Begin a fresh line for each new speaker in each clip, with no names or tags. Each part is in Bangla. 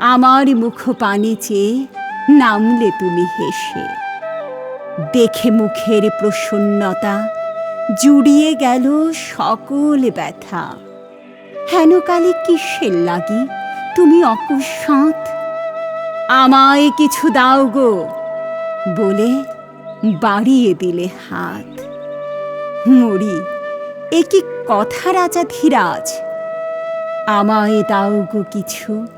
আমার মুখ পানে চেয়ে নামলে তুমি হেসে। দেখে মুখের প্রসন্নতা, জুড়িয়ে গেল সকল ব্যথা। হেন কালে কিসের লাগি? তুমি অকস্মাৎ? আমায় কিছু দাও গো, বলে বাড়িয়ে দিলে হাত। মরি, এ কি কথা রাজা ধীরাজ? আমায় দাও গো কিছু।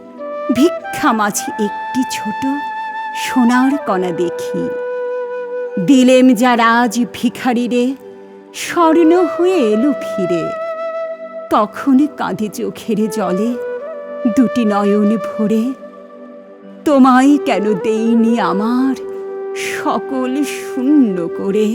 ভিক্ষা মাঝে একটি ছোট সোনার কণা দেখি। দিলেম যা রাজ ভিখারিরে স্বর্ণ হয়ে এলো ফিরে। তখন কাঁধে চোখের জলে দুটি নয়ন ভরে, তোমায় কেন দেইনি আমার সকল শূন্য করে?